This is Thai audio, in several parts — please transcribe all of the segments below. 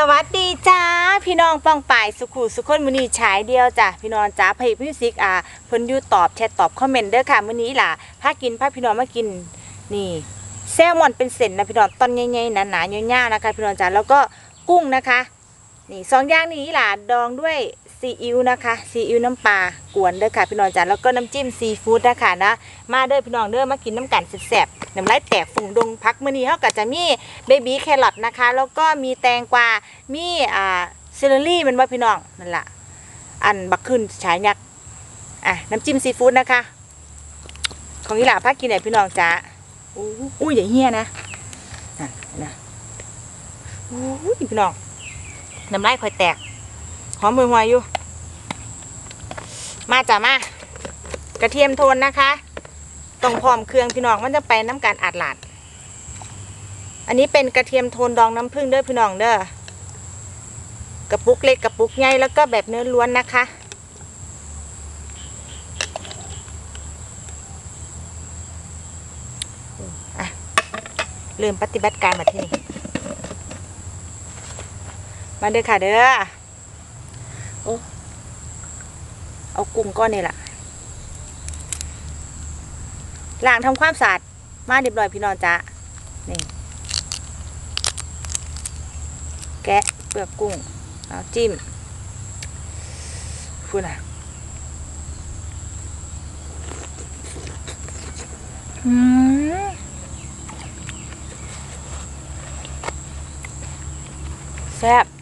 สวัสดีจ้าพี่น้องป้องป่ายสุขุสุขคนมือนี้ฉายเดียวจ้ะพี่น้องจ้าเพจมิวสิกอะเพิ่นอยู่ตอบแชทตอบคอมเมนต์เด้อค่ะมื้อนี้ล่ะพากินพาพี่น้องมากินนี่แซลมอนเป็นเส้นนะพี่น้องตอนใหญ่ๆหนาๆยาวๆนะคะพี่น้องจ้าแล้วก็กุ้งนะคะ นี่สองอย่างนี้ล่ะดองด้วย ซีอิ๊วนะคะซีอิ๊วน้ำปลากวนเด้อค่ะพี่น้องจ้าแล้วก็น้ำจิ้มซีฟู้ดนะคะนะมาเด้อพี่น้องเด้อมากินน้ำกันแซ่บๆน้ำลายแตกฝุ่งดงพักมื้อนี้เฮาก็จะมีเบบี้แครอทนะคะ แล้วก็มีแตงกวามีอ่าเซเลอรี่มันว่าพี่น้องนั่นล่ะอันบักขึ้นฉายยักษ์อะน้ำจิ้มซีฟู้ดนะคะ ของอีหล่าพักกินไหนพี่น้องจ้าอู้อู้อย่าเฮี้ยนะนั่นนะอู้ยพี่น้องน้ำลายคอยแตก หอมมือหวยอยู่ มาจ้ะมากระเทียมโทนนะคะต้องพร้อมเครื่องพี่น้องมันจะไปน้ำการอัดหลาด อันนี้เป็นกระเทียมโทนดองน้ำผึ้งเด้อพี่น้องเด้อกระปุกเล็กกระปุกใหญ่แล้วก็แบบเนื้อล้วนนะคะอะเริ่มปฏิบัติการมาที่นี่มาเด้อค่ะเด้อ โอ้ เอากุ้งก้อนนี่แหละล้างทำความสะอาดมาเรียบร้อยพี่น้องจ้ะนี่แกะเปลือกกุ้งเอาจิ้มพูดน่ะอืมแซ่บ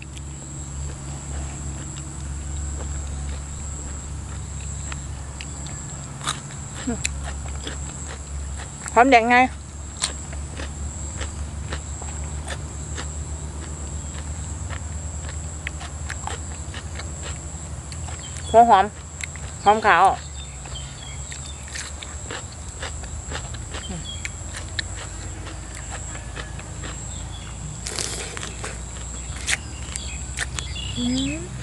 หอมแดงไงหัวหอมหอมขาวอืม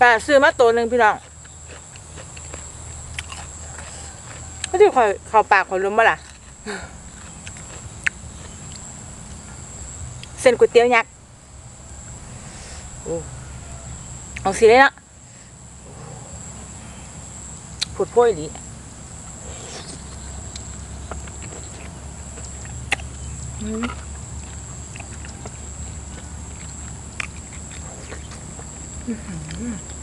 ปลาซื้อมาตัวหนึ่งพี่น้องก็ที่คอยเขาปากคอยล้มบ่ล่ะ เส้นก๋วยเตี๋ยวยักษ์เอาสิเลยนะพูดพ่อยหลีอืม Mm.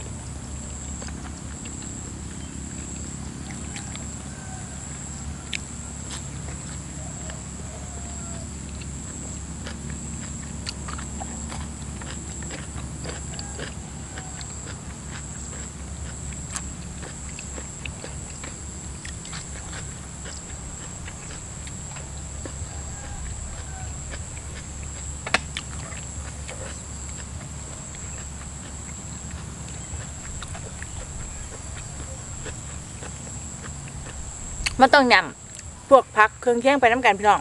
มันต้องยำพวกผักเครื่องเคียงไปน้ำกันพี่น้อง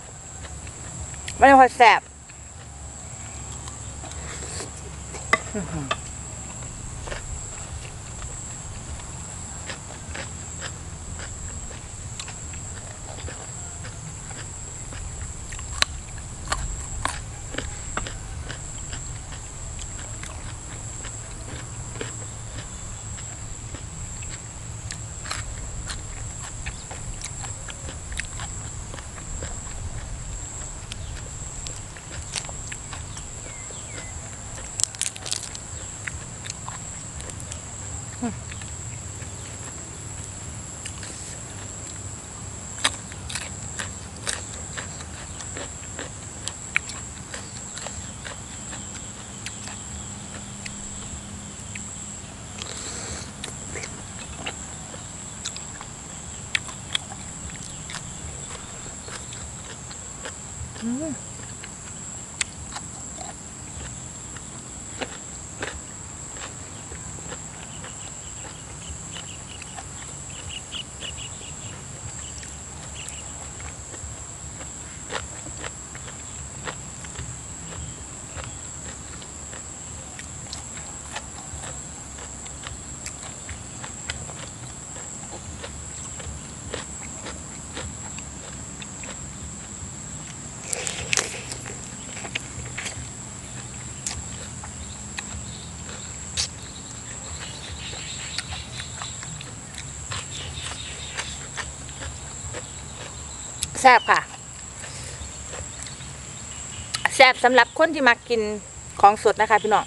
ไม่ได้คอยแสบ Hmm. ซ่บค่ะ แซ่บสำหรับคนที่มากินของสดนะคะพี่น้อง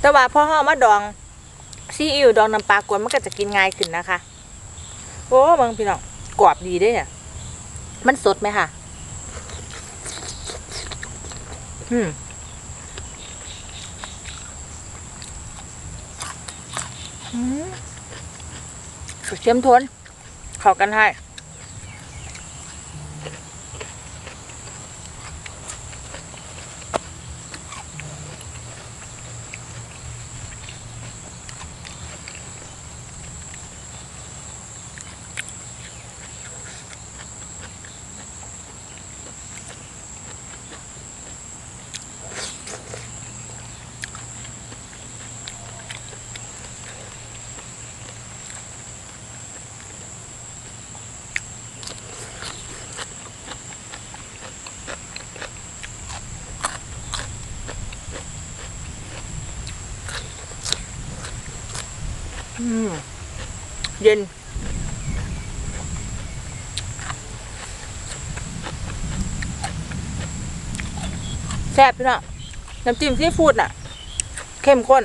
แต่ว่าพอห่อมาดองซีอิ๊วดองน้ำปลากวนมันก็จะกินง่ายขึ้นนะคะ โอ้บางพี่น้องกรอบดีด้เนี่ย มันสดไหมค่ะ อืม อืมสุด เชื่อมทนเข้ากันให้ แซ่บพี่น้องน้ำจิ้มซีฟู้ดน่ะ เข้มข้น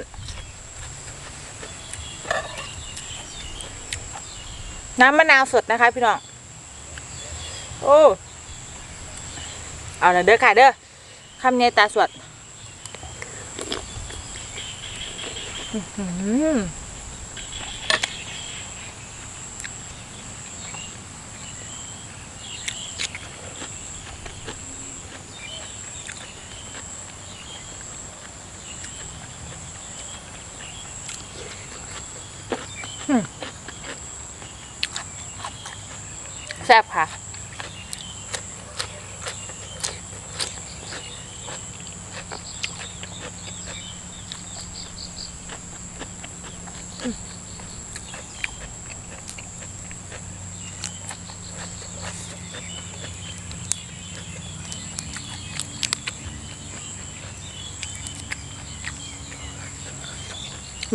น้ำมะนาวสดนะคะ พี่น้อง โอ้ เอาละเด้อค่ะเด้อคำเนยตาสวด อื้อ ซ่บค่ะ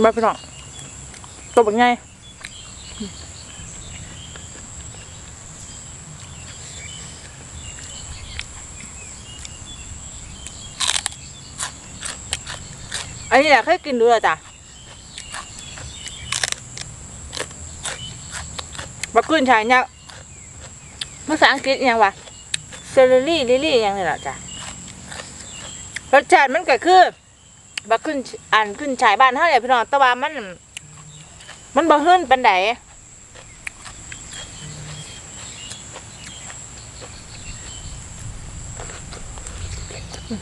มาพี่น้องตัวเป็นไง อันนี้แหละเคยกินดูแล้วจ้ะบักกุนชายเนี่ยภาษาอังกฤษยังวะเซเลรี่ลิลี่ยังนี่แหละจ้ะรสชาติมันก็คือบักกุนอ่านขึ้นชายบ้านเท่าไหร่พี่น้องแต่ว่ามัน มันบ่ขึ้นเป็นไดอื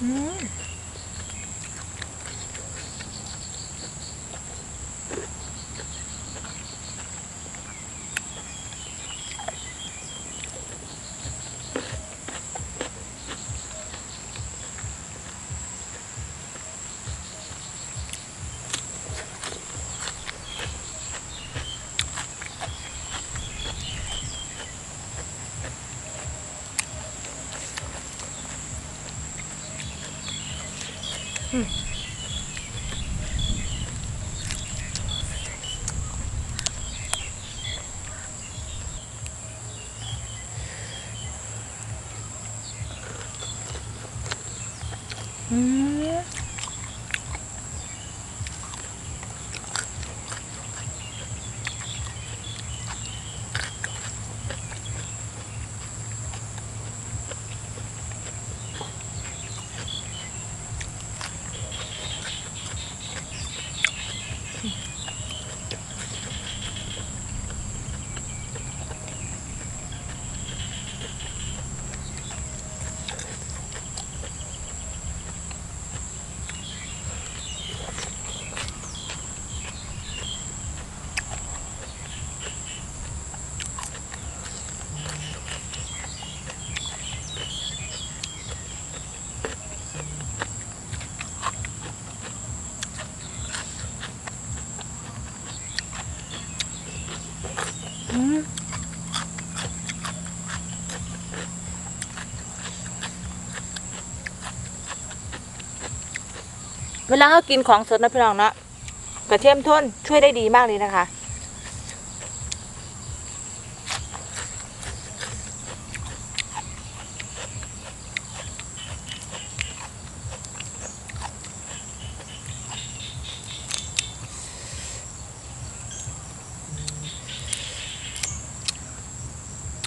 ม อื เวลาเขากินของสดนะพี่น้องเนาะกระเทียมท่นช่วยได้ดีมากเลยนะคะ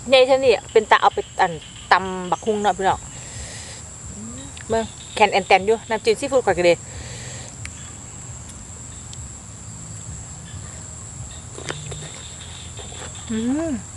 เนี่ยฉันนี่เป็นตาเอาไปอันตำบักฮุงเนาะพี่น้องเมื่อแคนแอนแตนอยู่น้ำจิ้มซีฟู้ดก่อนกันเลย อืม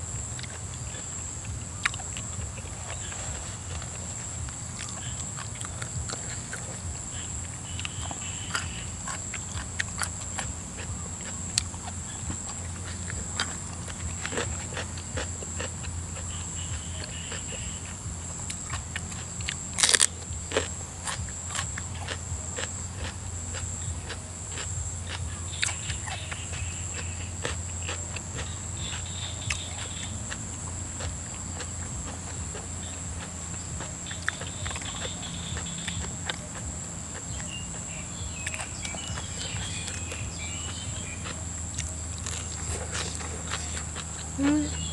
อืม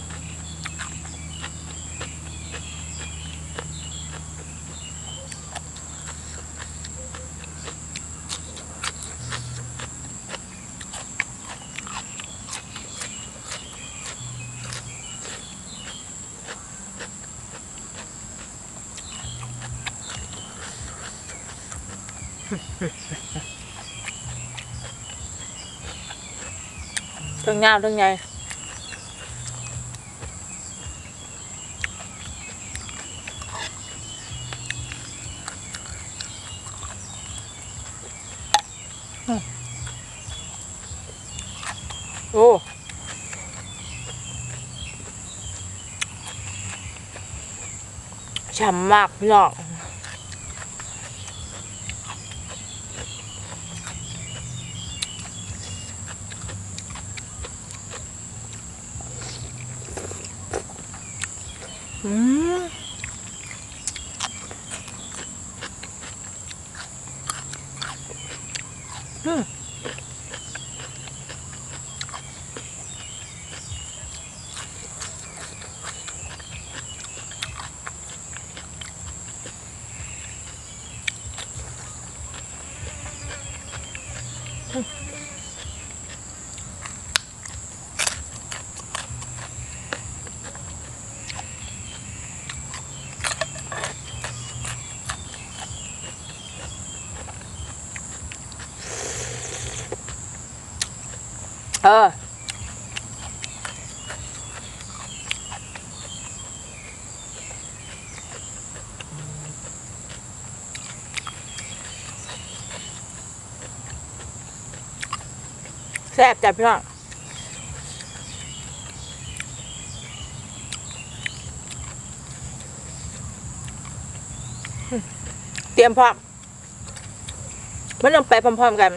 เรื่องยาวเรื่ องใอืมโอ้ฉ่ำมากพี่น้องอืมอืมเออแซ่บจ้ะพี่น้องเตรียมพร้อมม่ต้องไปพร้อมๆกัน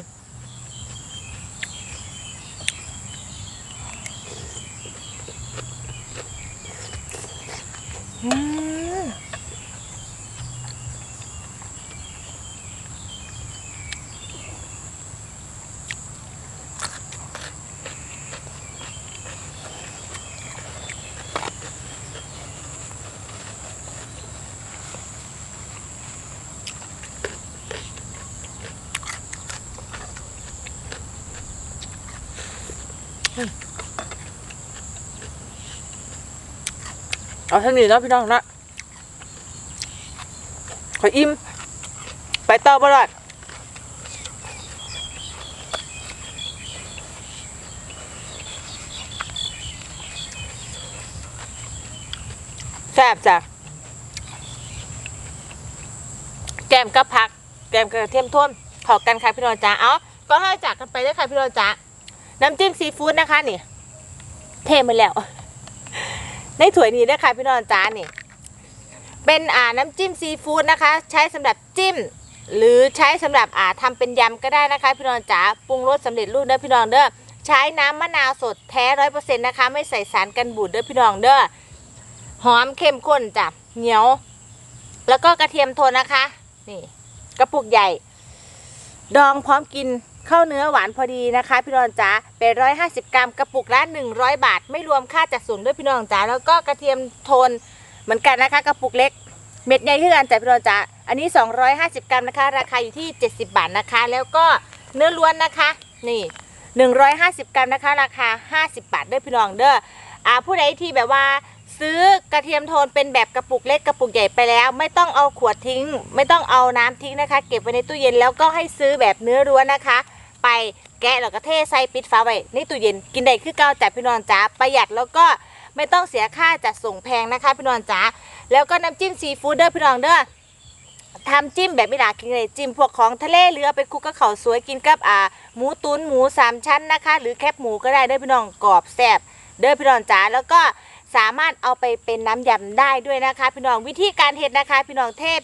เอาเท่านี้นะพี่น้องนะขออิ่มไปต่อบ่รอดแซ่บจ้ะแกมกับผัก แกมกระเทียมท่วมขอกันค่ะพี่น้องจ๋าเอาก็ให้จากกันไปได้ค่ะพี่น้องจ๋าน้ำจิ้มซีฟู้ดนะคะนี่ เทมาแล้ว ในถ้วยนี้นะคะพี่น้องจ๋านี่ เป็นอ่าน้ำจิ้มซีฟู้ดนะคะ ใช้สำหรับจิ้ม หรือใช้สำหรับอ่าทำเป็นยำก็ได้นะคะ พี่น้องจ๋าปรุงรสสำเร็จรูปเด้อพี่น้องเด้อใช้น้ำมะนาวสดแท้ร้อยเปอร์เซ็นต์นะคะ ไม่ใส่สารกันบูดเด้อพี่น้องเด้อหอมเข้มข้นจ้ะเหนียว แล้วก็กระเทียมโทนนะคะ นี่ กระปุกใหญ่ ดองพร้อมกิน ข้าวเนื้อหวานพอดีนะคะพี่น้องจ๋าเป็นร้อยห้าสิบกรัมกระปุกละหนึ่งร้อยบาท ไม่รวมค่าจัดส่งด้วยพี่น้องจ๋าแล้วก็กระเทียมโทนเหมือนกันนะคะกระปุกเล็กเม็ดใหญ่ขึ้นกันแต่พี่น้องจ๋าอันนี้250กรัมนะคะ ราคาอยู่ที่70บาทนะคะ แล้วก็เนื้อล้วนนะคะนี่150กรัมนะคะ ราคา50บาทด้อพี่น้องเด้ออ่าผู้ใดที่แบบว่าซื้อกระเทียมโทนเป็นแบบกระปุกเล็กกระปุกใหญ่ไปแล้ว ไม่ต้องเอาขวดทิ้ง ไม่ต้องเอาน้ำทิ้งนะคะ เก็บไว้ในตู้เย็นแล้วก็ให้ซื้อแบบเนื้อล้วนนะคะ ไปแกะแล้วก็เทใส่ปิดฝาไว้ในตู้เย็นกินได้คือเก่าแต่พี่น้องจ๋าประหยัดแล้วก็ไม่ต้องเสียค่าจัดส่งแพงนะคะพี่น้องจ๋าแล้วก็น้ำจิ้มซีฟู้ดเด้อพี่น้องเด้อทำจิ้มแบบไม่หลากินเลยจิ้มพวกของทะเลหรือเอาไปคุกกับข้าวสวยกินกับอ่าหมูตุนหมูสามชั้นนะคะ หรือแคบหมูก็ได้เด้อพี่น้องกรอบแซ่บเด้อพี่น้องจ๋าแล้วก็สามารถเอาไปเป็นน้ำยำได้ด้วยนะคะ พี่น้องวิธีการเฮ็ดนะคะ พี่น้องเทพ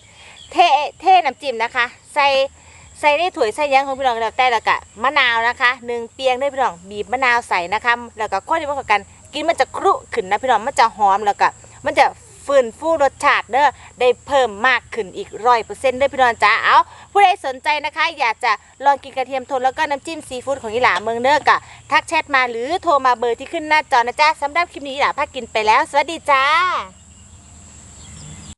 เทเทน้ำจิ้มนะคะ ใส่ ใส่ในถ้วยใส่ยังของพี่น้องแล้วแต่แล้วก็มะนาวนะคะหนึ่งเปียงได้พี่น้องบีบมะนาวใส่นะคะแล้วก็ข้อที่ว่ากันกินมันจะครุขึ้นนะพี่น้องมันจะหอมแล้วก็มันจะฟื้นฟูรสชาติเด้อได้เพิ่มมากขึ้นอีกร้อยเปอร์เซ็นต์ด้วยพี่น้องจ้าเอาผู้ใดสนใจนะคะ อยากจะลองกินกระเทียมทนแล้วก็น้ำจิ้มซีฟู้ดของอีหลาเมืองเด้อกะทักแชทมาหรือโทรมาเบอร์ที่ขึ้นหน้าจอนะจ้าสำหรับคลิปนี้อีหลาพากินไปแล้ว สวัสดีจ้า